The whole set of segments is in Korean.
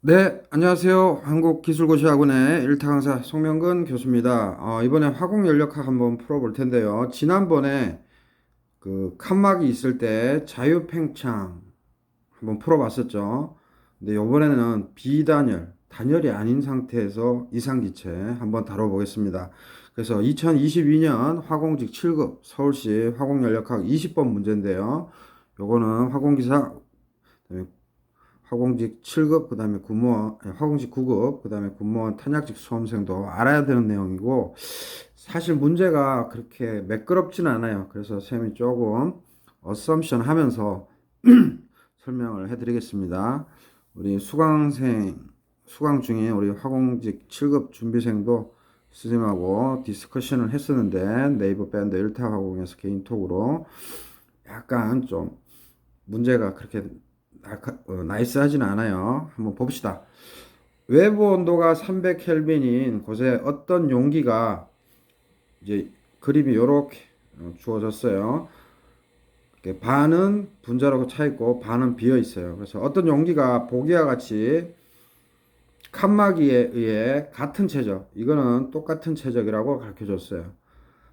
네, 안녕하세요. 한국기술고시학원의 일타 강사 송명근 교수입니다. 어, 이번에 화공연력학 한번 풀어볼 텐데요. 지난번에 그 칸막이 있을 때 자유팽창 한번 풀어봤었죠. 근데 이번에는 비단열, 단열이 아닌 상태에서 이상기체 한번 다뤄보겠습니다. 그래서 2022년 화공직 7급 서울시 화공연력학 20번 문제인데요. 요거는 화공기사 화공직 7급, 그 다음에 군무원, 아니, 화공직 9급, 그 다음에 군무원 탄약직 수험생도 알아야 되는 내용이고, 사실 문제가 그렇게 매끄럽지는 않아요. 그래서 쌤이 조금 어썸션 하면서 설명을 해드리겠습니다. 우리 수강생, 수강 중에 우리 화공직 7급 준비생도 선생님하고 디스커션을 했었는데, 네이버 밴드 1타 화공에서 개인톡으로 약간 좀 문제가 그렇게 나카- 어, 나이스 하진 않아요. 한번 봅시다. 외부 온도가 300켈빈인 곳에 어떤 용기가 이제 그림이 이렇게 주어졌어요. 이렇게 반은 분자로 차 있고 반은 비어 있어요. 그래서 어떤 용기가 보기와 같이 칸막이에 의해 같은 체적, 이거는 똑같은 체적이라고 가르쳐 줬어요.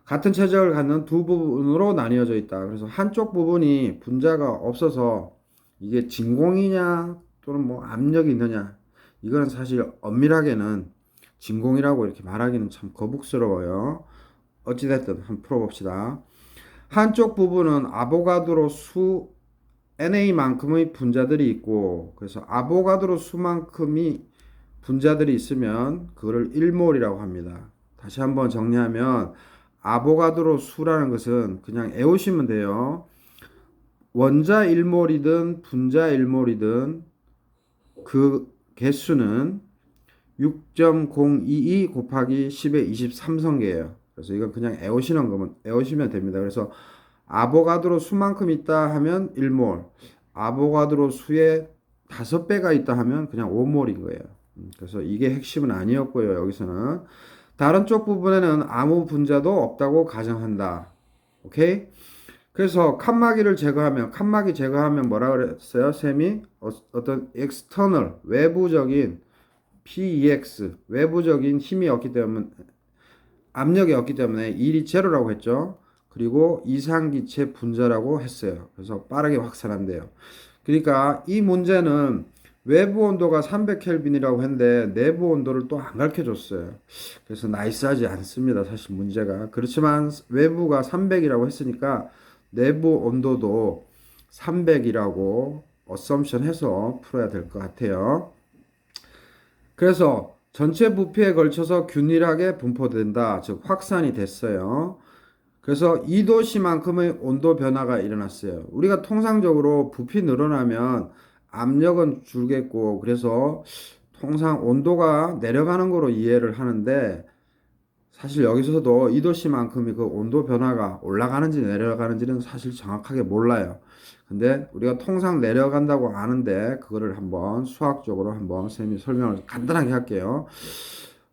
같은 체적을 갖는 두 부분으로 나뉘어져 있다. 그래서 한쪽 부분이 분자가 없어서 이게 진공이냐 또는 뭐 압력이 있느냐 이거는 사실 엄밀하게는 진공이라고 이렇게 말하기는 참 거북스러워요. 어찌됐든 한번 풀어봅시다. 한쪽 부분은 아보가드로 수 NA만큼의 분자들이 있고 그래서 아보가드로 수만큼이 분자들이 있으면 그거를 1몰이라고 합니다. 다시 한번 정리하면 아보가드로 수라는 것은 그냥 애우시면 돼요. 원자 1몰이든 분자 1몰이든 그 개수는 6.022 곱하기 10의 23성계예요. 그래서 이건 그냥 애우시는 거면 애우시면 됩니다. 그래서 아보가드로 수만큼 있다 하면 1몰, 아보가드로 수의 5배가 있다 하면 그냥 5몰인 거예요. 음, 그래서 이게 핵심은 아니었고요. 여기서는 다른 쪽 부분에는 아무 분자도 없다고 가정한다. 오케이? 그래서 칸막이를 제거하면 칸막이 제거하면 뭐라 그랬어요? 쌤이 어, 어떤 external 외부적인 PEX 외부적인 힘이 없기 때문에 압력이 없기 때문에 일이 제로라고 했죠. 그리고 이상기체 분자라고 했어요. 그래서 빠르게 확산한대요. 그러니까 이 문제는 외부 온도가 300켈빈이라고 했는데 내부 온도를 또 안 가르쳐 줬어요. 그래서 나이스하지 않습니다. 사실 문제가. 그렇지만 외부가 300이라고 했으니까 내부 온도도 300이라고 어썸션 해서 풀어야 될 것 같아요. 그래서 전체 부피에 걸쳐서 균일하게 분포된다. 즉 확산이 됐어요. 그래서 2도씨만큼의 온도 변화가 일어났어요. 우리가 통상적으로 부피 늘어나면 압력은 줄겠고 그래서 통상 온도가 내려가는 거로 이해를 하는데 사실 여기서도 2도씨만큼의 그 온도 변화가 올라가는지 내려가는지는 사실 정확하게 몰라요. 근데 우리가 통상 내려간다고 아는데 그거를 한번 수학적으로 한번 쌤이 설명을 간단하게 할게요.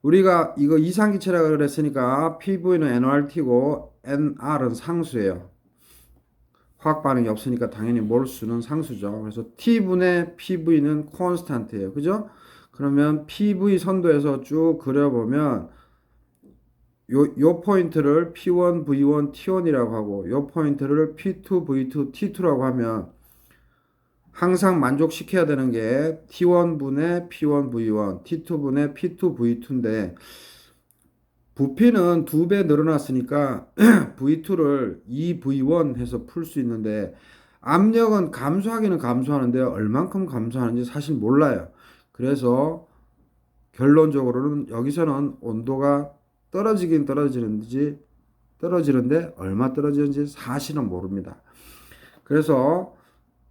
우리가 이거 이상기체라고 그랬으니까 PV는 NRT고 NR은 상수예요. 화학 반응이 없으니까 당연히 몰수는 상수죠. 그래서 T분의 PV는 콘스탄트예요. 그죠? 그러면 PV 선도에서 쭉 그려보면 요, 요 포인트를 P1, V1, T1이라고 하고 요 포인트를 P2, V2, T2라고 하면 항상 만족시켜야 되는 게 T1분의 P1, V1, T2분의 P2, V2인데 부피는 두 배 늘어났으니까 V2를 2V1 해서 풀 수 있는데 압력은 감소하기는 감소하는데 얼만큼 감소하는지 사실 몰라요. 그래서 결론적으로는 여기서는 온도가 떨어지긴 떨어지는지 떨어지는데 얼마 떨어지는지 사실은 모릅니다. 그래서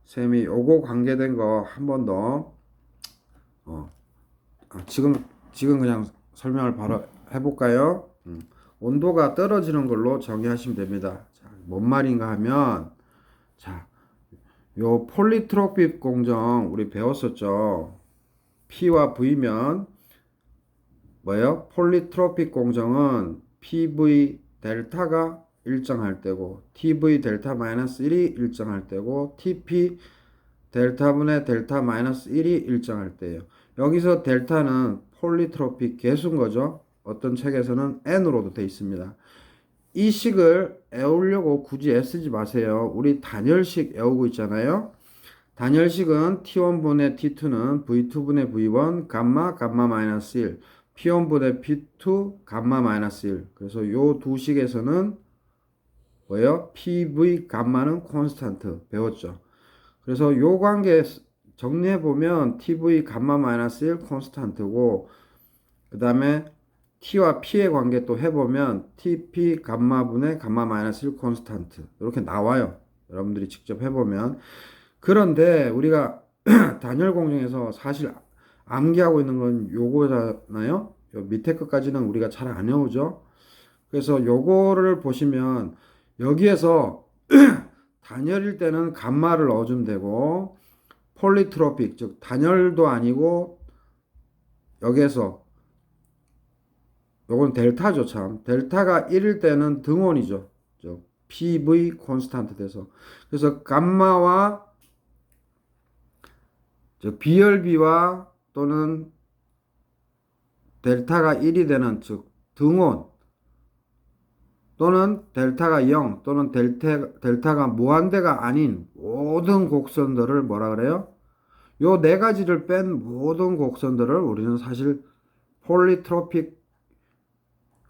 쌤이 요거 관계된 거 한 번 더 어, 아, 지금 지금 그냥 설명을 바로 해볼까요? 음, 온도가 떨어지는 걸로 정의하시면 됩니다. 자, 뭔 말인가 하면 자, 요 폴리트로핍 공정 우리 배웠었죠. P와 V면 뭐예요? 폴리트로픽 공정은 PV 델타가 일정할 때고 TV 델타 마이너스 1이 일정할 때고 TP 델타분의 델타 마이너스 1이 일정할 때예요. 여기서 델타는 폴리트로픽 개수인 거죠. 어떤 책에서는 n으로도 돼 있습니다. 이 식을 외우려고 굳이 애쓰지 마세요. 우리 단열식 외우고 있잖아요. 단열식은 T1분의 T2는 V2분의 V1 감마 감마 마이너스 1 P1분의 P2 감마 마이너스 1 그래서 요 두 식에서는 뭐예요? PV 감마는 콘스탄트 배웠죠. 그래서 요 관계 정리해 보면 TV 감마 마이너스 1 콘스탄트고 그 다음에 T와 P의 관계 또 해보면 TP 감마분의 감마 마이너스 1 콘스탄트 이렇게 나와요. 여러분들이 직접 해보면 그런데 우리가 단열 공정에서 사실 암기하고 있는 건 요거잖아요. 요 밑에 것까지는 우리가 잘안 외우죠. 그래서 요거를 보시면 여기에서 단열일 때는 감마를 넣어주면 되고 폴리트로픽 즉 단열도 아니고 여기에서 요건 델타죠 참 델타가 1일 때는 등원이죠 즉 PV 콘스탄트 돼서 그래서 감마와 즉 비열비와 또는 델타가 1이 되는 즉 등원 또는 델타가 0 또는 델타, 델타가 무한대가 아닌 모든 곡선들을 뭐라 그래요? 요 네 가지를 뺀 모든 곡선들을 우리는 사실 폴리트로픽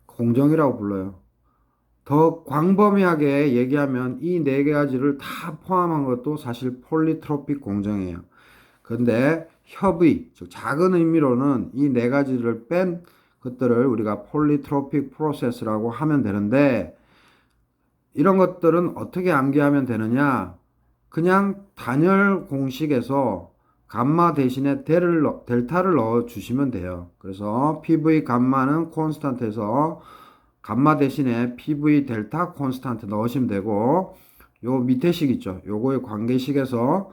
공정이라고 불러요. 더 광범위하게 얘기하면 이 네 가지를 다 포함한 것도 사실 폴리트로픽 공정이에요. 근데 협의, 즉 작은 의미로는 이 네 가지를 뺀 것들을 우리가 폴리트로픽 프로세스라고 하면 되는데 이런 것들은 어떻게 암기하면 되느냐? 그냥 단열 공식에서 감마 대신에 델을, 델타를 넣어 주시면 돼요. 그래서 PV 감마는 콘스탄트에서 감마 대신에 PV 델타 콘스탄트 넣으시면 되고 요 밑에 식 있죠. 요거의 관계식에서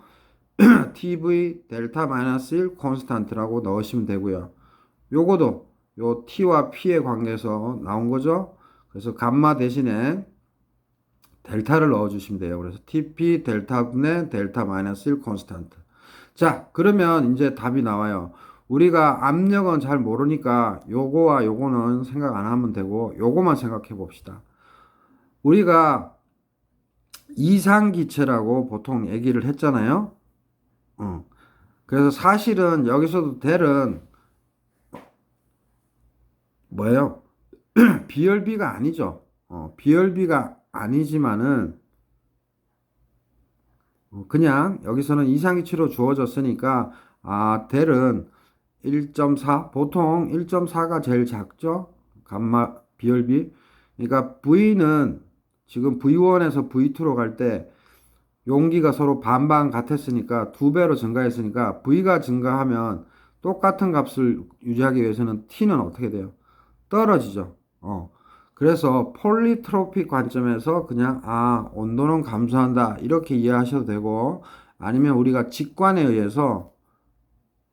TV 델타 마이너스 1 콘스탄트라고 넣으시면 되고요. 요거도 요 T와 P의 관계에서 나온 거죠. 그래서 감마 대신에 델타를 넣어 주시면 돼요. 그래서 TP 델타 분의 델타 마이너스 1 콘스탄트. 자, 그러면 이제 답이 나와요. 우리가 압력은 잘 모르니까 요거와 요거는 생각 안 하면 되고 요거만 생각해 봅시다. 우리가 이상기체라고 보통 얘기를 했잖아요. 어. 그래서 사실은 여기서도 델은 뭐예요? 비열비가 아니죠. 어, 비열비가 아니지만은 어, 그냥 여기서는 이상기치로 주어졌으니까 아 델은 1.4 보통 1.4가 제일 작죠. 감마 비열비. 그러니까 V는 지금 V1에서 V2로 갈 때 용기가 서로 반반 같았으니까 두 배로 증가했으니까 V가 증가하면 똑같은 값을 유지하기 위해서는 T는 어떻게 돼요? 떨어지죠. 어. 그래서 폴리트로픽 관점에서 그냥 아 온도는 감소한다 이렇게 이해하셔도 되고 아니면 우리가 직관에 의해서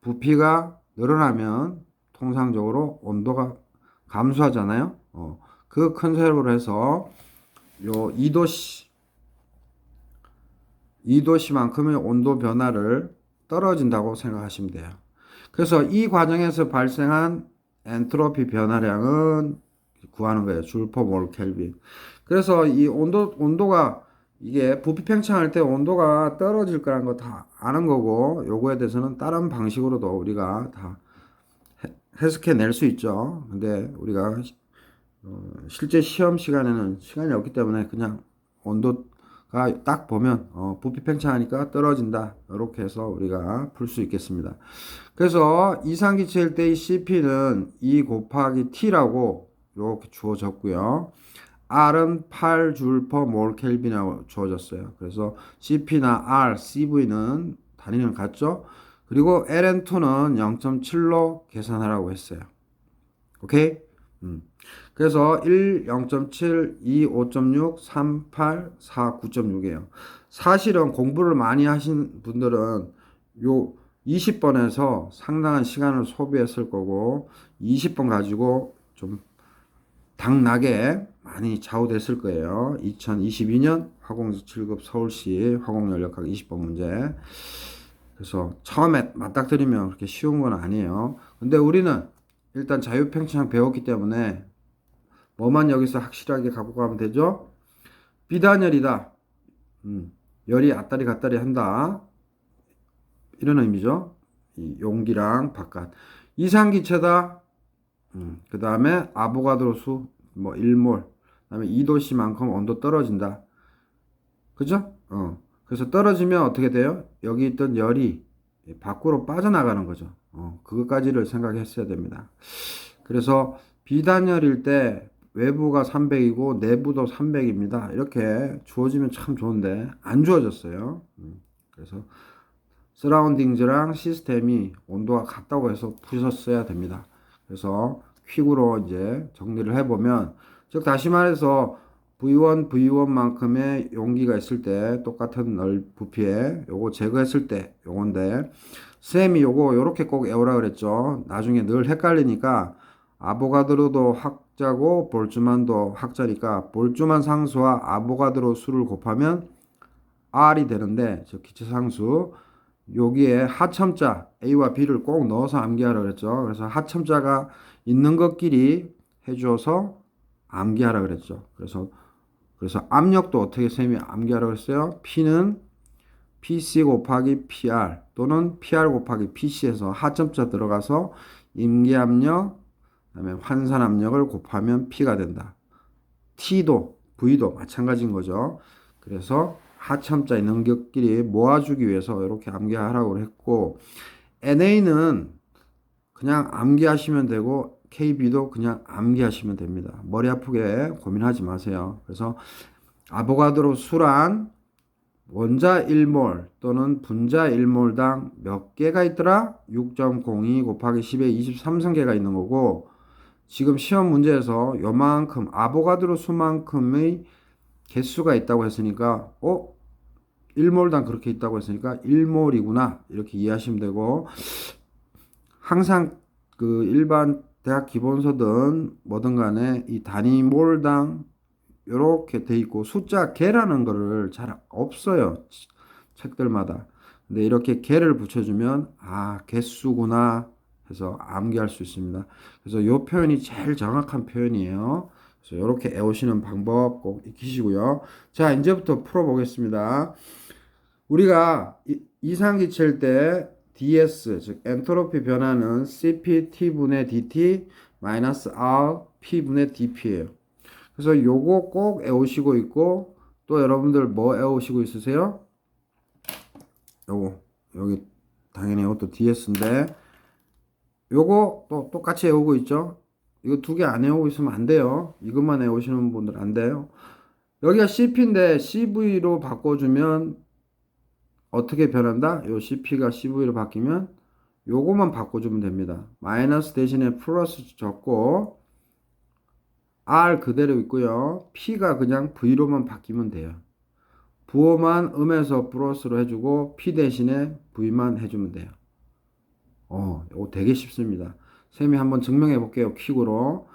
부피가 늘어나면 통상적으로 온도가 감소하잖아요. 어, 그 컨셉으로 해서 요 2도씨 2도씨만큼의 온도 변화를 떨어진다고 생각하시면 돼요. 그래서 이 과정에서 발생한 엔트로피 변화량은 구하는 거예요. 줄퍼 몰 켈빈. 그래서 이 온도 온도가 이게 부피 팽창할 때 온도가 떨어질 거라는 거 다 아는 거고 요거에 대해서는 다른 방식으로도 우리가 다 해석해 낼 수 있죠. 근데 우리가 어, 실제 시험 시간에는 시간이 없기 때문에 그냥 온도가 딱 보면 어, 부피 팽창하니까 떨어진다. 이렇게 해서 우리가 풀 수 있겠습니다. 그래서 이상기체일 때의 CP는 2 곱하기 T라고 이렇게 주어졌고요. R은 8줄 per 몰 켈빈이라고 주어졌어요. 그래서 CP나 R, CV는 단위는 같죠? 그리고 LN2는 0.7로 계산하라고 했어요. 오케이? 음. 그래서 1, 0.7, 2, 5.6, 3, 8, 4, 9.6이에요. 사실은 공부를 많이 하신 분들은 요 20번에서 상당한 시간을 소비했을 거고 20번 가지고 좀 당나게 많이 좌우됐을 거예요. 2022년 화공 7급 서울시 화공연력학 20번 문제. 그래서 처음에 맞닥뜨리면 그렇게 쉬운 건 아니에요. 근데 우리는 일단 자유팽창 배웠기 때문에 뭐만 여기서 확실하게 갖고 가면 되죠? 비단열이다. 음, 열이 앞다리 갔다리 한다. 이런 의미죠. 이 용기랑 바깥. 이상기체다. 음, 그 다음에 아보가드로 수 뭐 1몰. 그 다음에 2도씨만큼 온도 떨어진다. 그죠? 어. 그래서 떨어지면 어떻게 돼요? 여기 있던 열이 밖으로 빠져나가는 거죠. 어, 그것까지를 생각했어야 됩니다. 그래서 비단열일 때 외부가 300이고 내부도 300입니다. 이렇게 주어지면 참 좋은데 안 주어졌어요. 음, 그래서 서라운딩즈랑 시스템이 온도가 같다고 해서 부셨어야 됩니다. 그래서 퀵으로 이제 정리를 해보면 즉 다시 말해서 V1, V1만큼의 용기가 있을 때 똑같은 넓 부피에 요거 제거했을 때 요건데 쌤이 요거 요렇게 꼭 외우라 그랬죠. 나중에 늘 헷갈리니까 아보가드로도 학자고 볼주만도 학자니까 볼주만 상수와 아보가드로 수를 곱하면 R이 되는데 저 기체 상수 여기에 하첨자 A와 B를 꼭 넣어서 암기하라 그랬죠. 그래서 하첨자가 있는 것끼리 해주어서 암기하라 그랬죠. 그래서 그래서 압력도 어떻게 쌤이 암기하라 그랬어요? P는 PC 곱하기 PR 또는 PR 곱하기 PC에서 하첨자 들어가서 임기압력 그다음에 환산압력을 곱하면 P가 된다. T도 V도 마찬가지인 거죠. 그래서 하첨자 있는 것끼리 모아주기 위해서 이렇게 암기하라고 했고 NA는 그냥 암기하시면 되고 KB도 그냥 암기하시면 됩니다. 머리 아프게 고민하지 마세요. 그래서 아보가드로 수란 원자 1몰 또는 분자 1몰당 몇 개가 있더라? 6.02 곱하기 10의 23승계가 있는 거고 지금 시험 문제에서 요만큼 아보가드로 수만큼의 개수가 있다고 했으니까 어? 1몰당 그렇게 있다고 했으니까 1몰이구나 이렇게 이해하시면 되고 항상 그 일반 대학 기본서든 뭐든 간에 이 단위 몰당 이렇게 돼 있고 숫자 개라는 거를 잘 없어요 책들마다. 근데 이렇게 개를 붙여주면 아 개수구나 해서 암기할 수 있습니다. 그래서 이 표현이 제일 정확한 표현이에요. 그래서 이렇게 애우시는 방법 꼭 익히시고요. 자 이제부터 풀어보겠습니다. 우리가 이상기체일 때 ds 즉 엔트로피 변화는 cpt분의 dt 마이너스 r p분의 dp예요. 그래서 요거 꼭 외우시고 있고 또 여러분들 뭐 외우시고 있으세요? 요거 여기 당연히 이것도 ds인데 요거 또 똑같이 외우고 있죠? 이거 두 개 안 외우고 있으면 안 돼요. 이것만 외우시는 분들 안 돼요. 여기가 cp인데 cv로 바꿔주면 어떻게 변한다? 요 CP가 CV로 바뀌면 요거만 바꿔주면 됩니다. 마이너스 대신에 플러스 적고 R 그대로 있고요. P가 그냥 V로만 바뀌면 돼요. 부호만 음에서 플러스로 해주고 P 대신에 V만 해주면 돼요. 어, 이거 되게 쉽습니다. 쌤이 한번 증명해 볼게요. 퀵으로.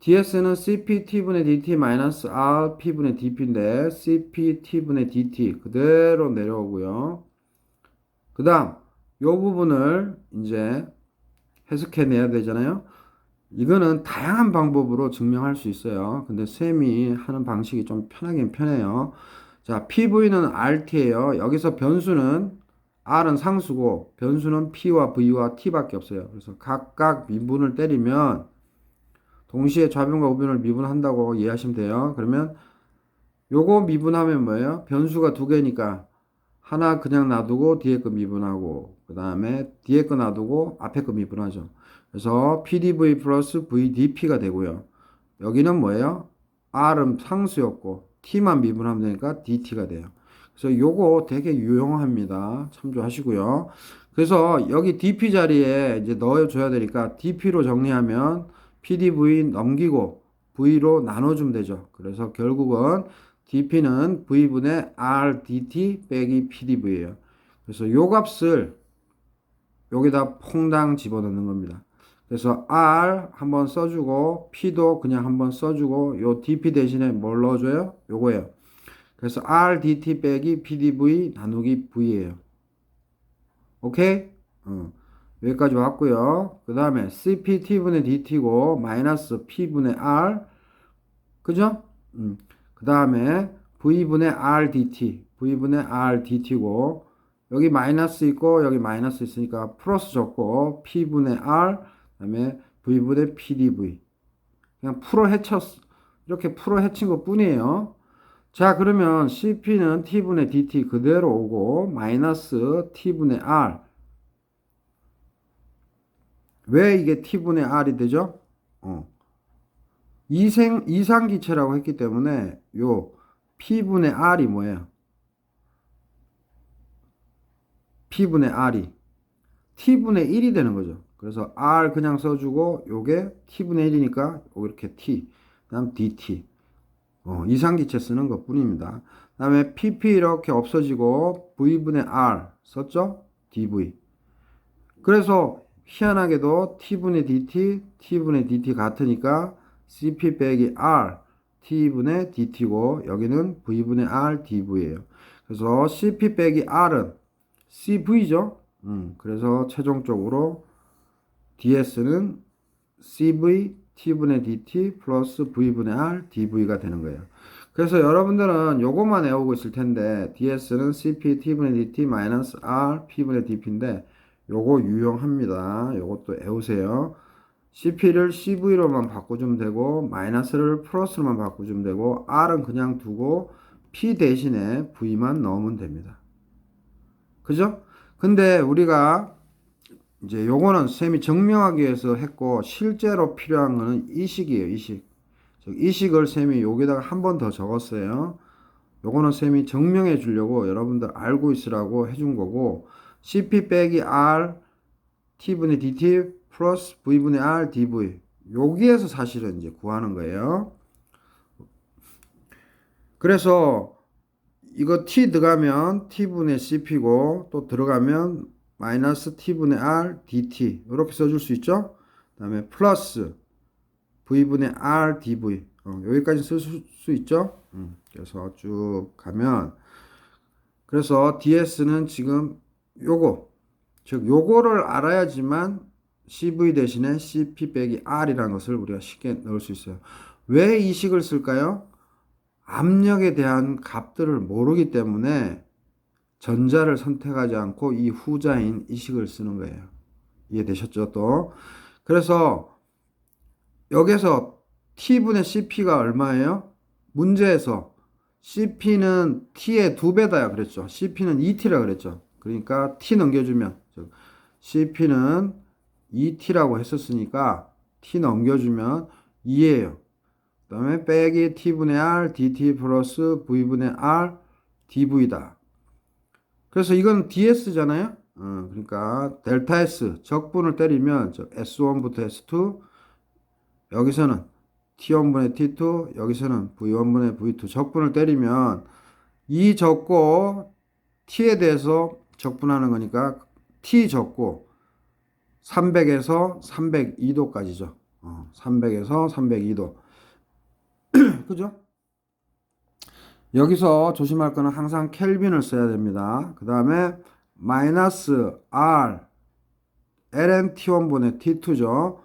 Ds는 cpt분의 dt 마이너스 rp분의 dp인데 cpt분의 dt 그대로 내려오고요. 그 다음 요 부분을 이제 해석해 내야 되잖아요. 이거는 다양한 방법으로 증명할 수 있어요. 근데 쌤이 하는 방식이 좀 편하긴 편해요. 자, PV는 RT예요. 여기서 변수는 R은 상수고 변수는 P와 V와 T밖에 없어요. 그래서 각각 미분을 때리면 동시에 좌변과 우변을 미분한다고 이해하시면 돼요. 그러면 요거 미분하면 뭐예요? 변수가 두 개니까 하나 그냥 놔두고 뒤에 거 미분하고 그 다음에 뒤에 거 놔두고 앞에 거 미분하죠. 그래서 PDV 플러스 VDP가 되고요. 여기는 뭐예요? R은 상수였고 T만 미분하면 되니까 DT가 돼요. 그래서 요거 되게 유용합니다. 참조하시고요. 그래서 여기 DP 자리에 이제 넣어줘야 되니까 DP로 정리하면 PDV 넘기고 V로 나눠주면 되죠. 그래서 결국은 DP는 V분의 RDT 빼기 PDV예요. 그래서 요 값을 여기다 퐁당 집어넣는 겁니다. 그래서 R 한번 써주고 P도 그냥 한번 써주고 요 DP 대신에 뭘 넣어줘요? 요거예요. 그래서 RDT 빼기 PDV 나누기 V예요. 오케이? 어, 여기까지 왔고요. 그 다음에 CP T분의 DT고 마이너스 P분의 R 그죠? 음. 그 다음에 V분의 R DT V분의 R DT고 여기 마이너스 있고 여기 마이너스 있으니까 플러스 적고 P분의 R 그 다음에 V분의 PDV 그냥 풀어 헤쳤 이렇게 풀어 헤친 것 뿐이에요. 자 그러면 CP는 T분의 DT 그대로 오고 마이너스 T분의 R 왜 이게 T분의 R이 되죠? 어. 이생, 이상기체라고 했기 때문에 요 P분의 R이 뭐예요? P분의 R이 T분의 1이 되는 거죠. 그래서 R 그냥 써주고 요게 T분의 1이니까 요 이렇게 T 그 다음 DT 어, 이상기체 쓰는 것 뿐입니다. 그 다음에 PP 이렇게 없어지고 V분의 R 썼죠? DV 그래서 희한하게도 T분의 DT, T분의 DT 같으니까 CP 빼기 R, T분의 DT고 여기는 V분의 R, DV예요. 그래서 CP 빼기 R은 CV죠. 음, 그래서 최종적으로 DS는 CV, T분의 DT 플러스 V분의 R, DV가 되는 거예요. 그래서 여러분들은 요것만 외우고 있을 텐데 DS는 CP, T분의 DT 마이너스 R, P분의 DP인데 요거 유용합니다. 요것도 외우세요. CP를 CV로만 바꿔주면 되고 마이너스를 플러스로만 바꿔주면 되고 R은 그냥 두고 P 대신에 V만 넣으면 됩니다. 그죠? 근데 우리가 이제 요거는 쌤이 증명하기 위해서 했고 실제로 필요한 거는 이식이에요. 이식. 이식을 쌤이 여기다가 한 번 더 적었어요. 요거는 쌤이 증명해 주려고 여러분들 알고 있으라고 해준 거고 CP 빼기 R T분의 DT 플러스 V분의 R DV 여기에서 사실은 이제 구하는 거예요. 그래서 이거 T 들어가면 T분의 CP고 또 들어가면 마이너스 T분의 R DT 이렇게 써줄 수 있죠. 그 다음에 플러스 V분의 R DV 어, 여기까지 쓸 수 있죠. 음, 그래서 쭉 가면 그래서 DS는 지금 요거 즉 요거를 알아야지만 CV 대신에 CP 빼기 R이라는 것을 우리가 쉽게 넣을 수 있어요. 왜 이 식을 쓸까요? 압력에 대한 값들을 모르기 때문에 전자를 선택하지 않고 이 후자인 이 식을 쓰는 거예요. 이해되셨죠? 또 그래서 여기서 T분의 CP가 얼마예요? 문제에서 CP는 T의 두 배다야 그랬죠. CP는 2T라 그랬죠. 그러니까 T 넘겨주면 CP는 2T라고 했었으니까 T 넘겨주면 2예요. 그 다음에 빼기 T분의 R DT 플러스 V분의 R DV다. 그래서 이건 DS잖아요. 어, 그러니까 델타 S 적분을 때리면 S1부터 S2 여기서는 T1분의 T2 여기서는 V1분의 V2 적분을 때리면 이 적고 T에 대해서 적분하는 거니까 T 적고 300에서 302도까지죠. 어, 300에서 302도. 그죠? 여기서 조심할 거는 항상 켈빈을 써야 됩니다. 그 다음에 마이너스 R ln t1분의 t2죠.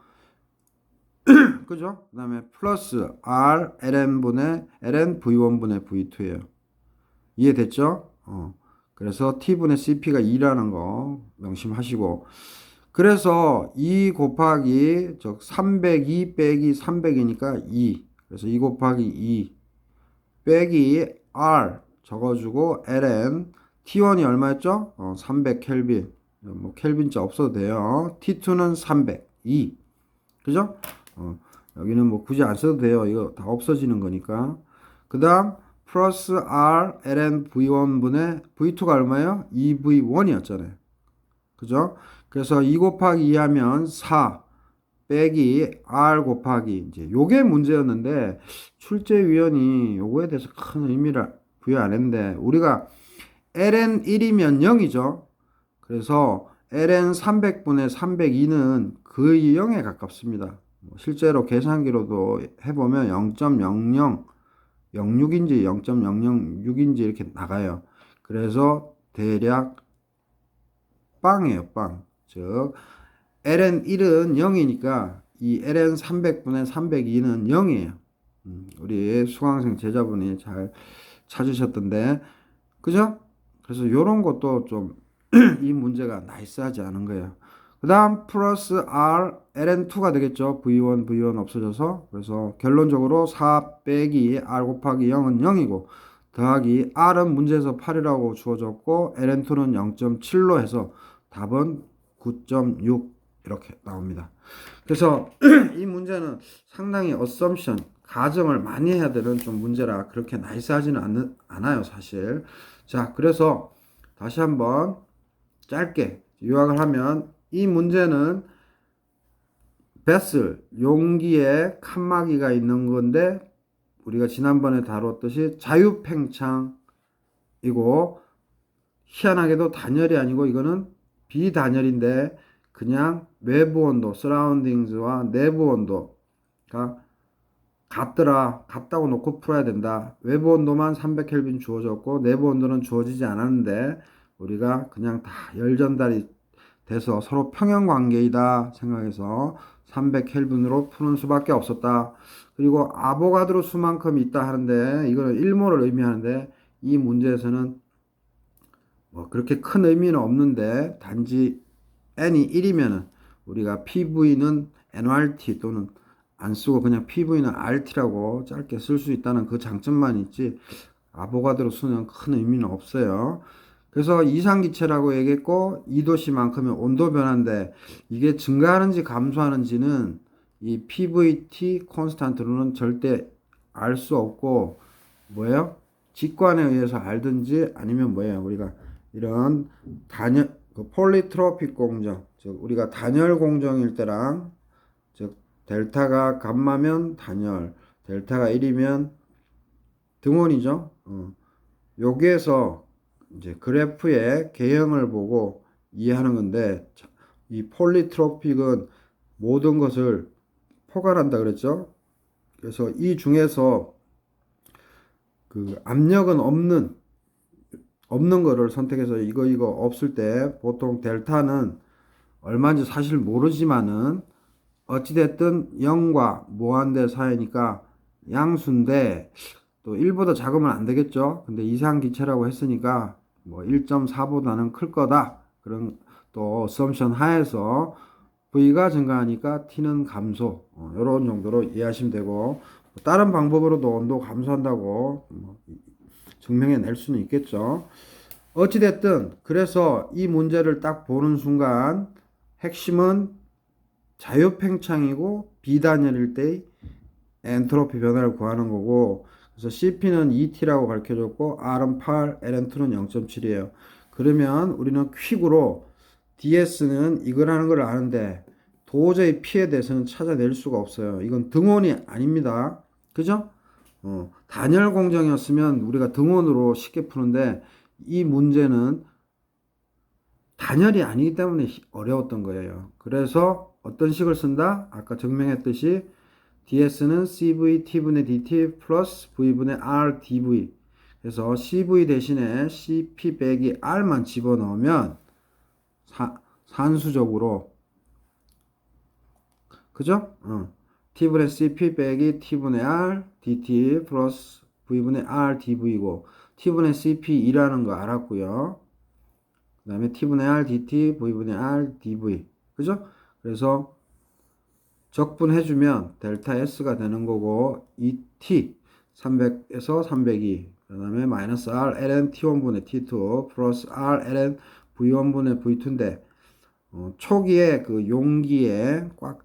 그죠? 그 다음에 플러스 R ln분의 ln v1분의 v2예요. 이해됐죠? 어. 그래서 t분의 cp가 2라는 거 명심하시고. 그래서 2 곱하기 즉 302 빼기 300이니까 2 그래서 2 곱하기 2 빼기 R 적어주고 ln T1이 얼마였죠? 어, 300 켈빈. 뭐 켈빈자 없어도 돼요. T2는 300 2 그죠? 어, 여기는 뭐 굳이 안 써도 돼요. 이거 다 없어지는 거니까. 그 다음 플러스 R ln V1분의 V2가 얼마예요? 2V1이었잖아요 그죠? 그래서 2 곱하기 2 하면 4 빼기 R 곱하기 이제 요게 문제였는데 출제위원이 요거에 대해서 큰 의미를 부여 안 했는데 우리가 ln 1이면 0이죠. 그래서 ln 300분의 302는 거의 0에 가깝습니다. 뭐 실제로 계산기로도 해보면 0.00 06인지 0.006인지 이렇게 나가요. 그래서 대략 옆방이에요, 옆방. 즉, ln 1은 0이니까 이 ln 300분의 302는 0이에요. 음, 우리 수강생 제자분이 잘 찾으셨던데, 그죠? 그래서 요런 것도 좀 이 문제가 나이스하지 않은 거예요. 그 다음 플러스 R ln2가 되겠죠. V1, V1 없어져서. 그래서 결론적으로 4 빼기 R 곱하기 0은 0이고 더하기 R은 문제에서 8이라고 주어졌고 ln2는 0.7로 해서 답은 9.6 이렇게 나옵니다. 그래서 이 문제는 상당히 assumption, 가정을 많이 해야 되는 좀 문제라 그렇게 나이스하지는 않, 않아요, 사실. 자, 그래서 다시 한번 짧게 요약을 하면 이 문제는 베슬, 용기에 칸막이가 있는 건데 우리가 지난번에 다뤘듯이 자유팽창이고 희한하게도 단열이 아니고 이거는 비단열인데 그냥 외부 온도, 서라운딩즈와 내부 온도가 같더라. 같다고 놓고 풀어야 된다. 외부 온도만 300켈빈 주어졌고 내부 온도는 주어지지 않았는데 우리가 그냥 다 열 전달이 돼서 서로 평형 관계이다 생각해서 300켈빈으로 푸는 수밖에 없었다. 그리고 아보가드로 수만큼 있다 하는데 이거는 1몰을 의미하는데 이 문제에서는 뭐 그렇게 큰 의미는 없는데 단지 n이 1이면은 우리가 PV는 NRT 또는 안 쓰고 그냥 PV는 RT라고 짧게 쓸 수 있다는 그 장점만 있지 아보가드로 수는 큰 의미는 없어요. 그래서 이상기체라고 얘기했고 2도씨만큼의 온도 변화인데 이게 증가하는지 감소하는지는 이 PVT 콘스탄트로는 절대 알 수 없고 뭐예요? 직관에 의해서 알든지 아니면 뭐예요? 우리가 이런 단열 그 폴리트로픽 공정 즉 우리가 단열 공정일 때랑 즉 델타가 감마면 단열 델타가 1이면 등원이죠. 어. 여기에서 이제 그래프의 개형을 보고 이해하는 건데 이 폴리트로픽은 모든 것을 포괄한다 그랬죠. 그래서 이 중에서 그 압력은 없는 없는 거를 선택해서 이거 이거 없을 때 보통 델타는 얼마인지 사실 모르지만은 어찌됐든 0과 무한대 사이니까 양수인데 또 1보다 작으면 안 되겠죠. 근데 이상 기체라고 했으니까 뭐 1.4보다는 클 거다. 그런 또 assumption 하에서 V가 증가하니까 T는 감소. 어, 이런 정도로 이해하시면 되고 다른 방법으로도 온도 감소한다고 뭐 증명해 낼 수는 있겠죠. 어찌 됐든 그래서 이 문제를 딱 보는 순간 핵심은 자유팽창이고 비단열일 때의 엔트로피 변화를 구하는 거고 그래서 CP는 ET라고 가르쳐줬고 R은 8, LN2는 0.7이에요. 그러면 우리는 퀵으로 DS는 이거라는 걸 아는데 도저히 P에 대해서는 찾아낼 수가 없어요. 이건 등원이 아닙니다. 그죠? 어, 단열 공정이었으면 우리가 등원으로 쉽게 푸는데 이 문제는 단열이 아니기 때문에 어려웠던 거예요. 그래서 어떤 식을 쓴다? 아까 증명했듯이 ds는 cv t분의 dt 플러스 v분의 r dv 그래서 cv 대신에 cp 빼기 r만 집어넣으면 사, 산수적으로 그죠? 어. t분의 cp 빼기 t분의 r dt 플러스 v분의 r dv고 t분의 cp 2라는 거 알았고요. 그 다음에 t분의 r dt v분의 r dv 그죠? 그래서 적분해주면 델타 S가 되는 거고 이 T 300에서 302 그 다음에 마이너스 R ln T1분의 T2 플러스 R ln V1분의 V2인데 어, 초기에 그 용기에 꽉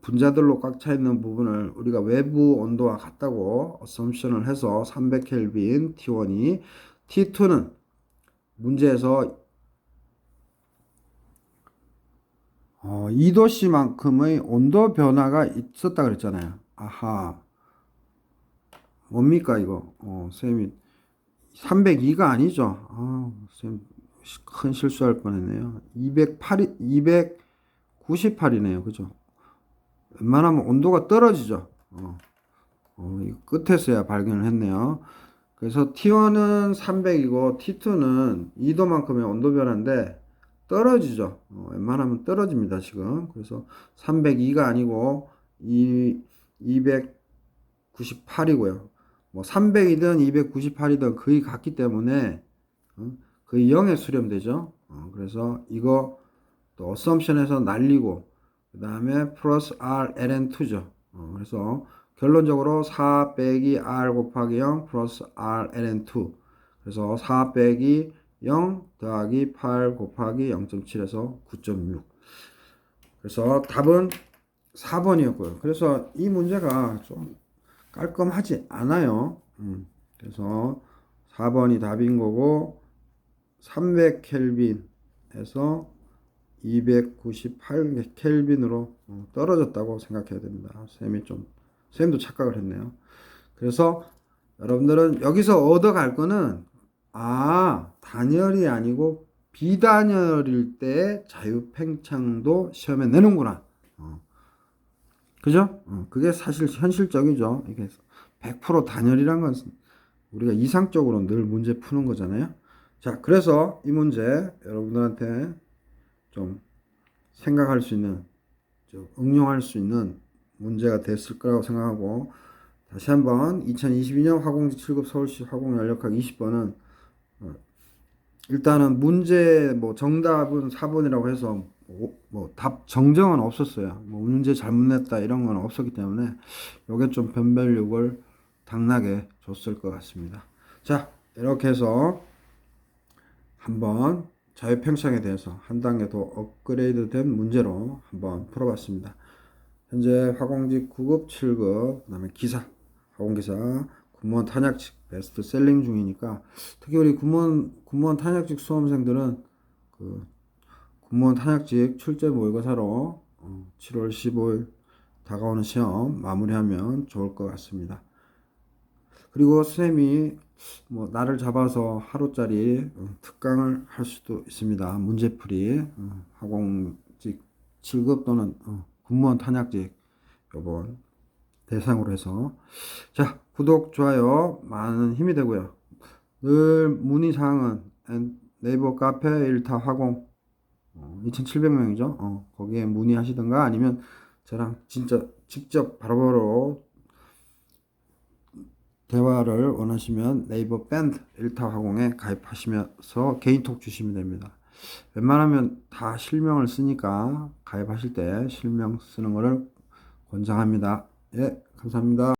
분자들로 꽉 차 있는 부분을 우리가 외부 온도와 같다고 어썸션을 해서 300켈빈 T1이 T2는 문제에서 어, 2도씨만큼의 온도 변화가 있었다 그랬잖아요. 아하. 뭡니까, 이거? 어, 쌤이 302가 아니죠. 아, 쌤, 큰 실수할 뻔했네요. 208, 298이네요. 그죠? 웬만하면 온도가 떨어지죠. 어, 어, 이 끝에서야 발견을 했네요. 그래서 T1은 300이고 T2는 2도만큼의 온도 변화인데 떨어지죠. 어, 웬만하면 떨어집니다, 지금. 그래서 302가 아니고 이 298이고요. 뭐 300이든 298이든 거의 같기 때문에 어, 거의 0에 수렴되죠. 어, 그래서 이거 또 어썸션에서 날리고 그 다음에 플러스 R ln2죠. 어, 그래서 결론적으로 4 빼기 R 곱하기 0 플러스 R ln2 그래서 4 빼기 0 더하기 8 곱하기 0.7에서 9.6 그래서 답은 4번이었고요. 그래서 이 문제가 좀 깔끔하지 않아요. 음, 그래서 4번이 답인 거고 300켈빈에서 298켈빈으로 어, 떨어졌다고 생각해야 됩니다. 쌤이 좀 쌤도 착각을 했네요. 그래서 여러분들은 여기서 얻어갈 거는 아 단열이 아니고 비단열일 때 자유팽창도 시험에 내는구나. 어. 그죠? 어, 그게 사실 현실적이죠. 이게 100% 단열이란 건 우리가 이상적으로 늘 문제 푸는 거잖아요. 자, 그래서 이 문제 여러분들한테 좀 생각할 수 있는, 좀 응용할 수 있는 문제가 됐을 거라고 생각하고 다시 한번 2022년 화공지 7급 서울시 화공연력학 20번은 어, 일단은 문제 뭐 정답은 4번이라고 해서 뭐 답 정정은 없었어요. 뭐 문제 잘못 냈다 이런 건 없었기 때문에 요게 좀 변별력을 당나게 줬을 것 같습니다. 자, 이렇게 해서 한번 자유팽창에 대해서 한 단계 더 업그레이드 된 문제로 한번 풀어봤습니다. 현재 화공직 9급, 7급, 그 다음에 기사, 화공기사, 군무원 탄약직 베스트 셀링 중이니까 특히 우리 군무원, 군무원 탄약직 수험생들은 그 군무원 탄약직 출제 모의고사로 어, 7월 15일 다가오는 시험 마무리하면 좋을 것 같습니다. 그리고 쌤이 뭐 날을 잡아서 하루짜리 어, 특강을 할 수도 있습니다. 문제풀이 어, 화공직 7급 또는 어, 군무원 탄약직 요번 대상으로 해서 자 구독 좋아요 많은 힘이 되고요. 늘 문의 사항은 네이버 카페 일타 화공 2,700명이죠. 어, 거기에 문의하시든가 아니면 저랑 진짜 직접 바로바로 대화를 원하시면 네이버 밴드 일타 화공에 가입하시면서 개인톡 주시면 됩니다. 웬만하면 다 실명을 쓰니까 가입하실 때 실명 쓰는 것을 권장합니다. 예, 감사합니다.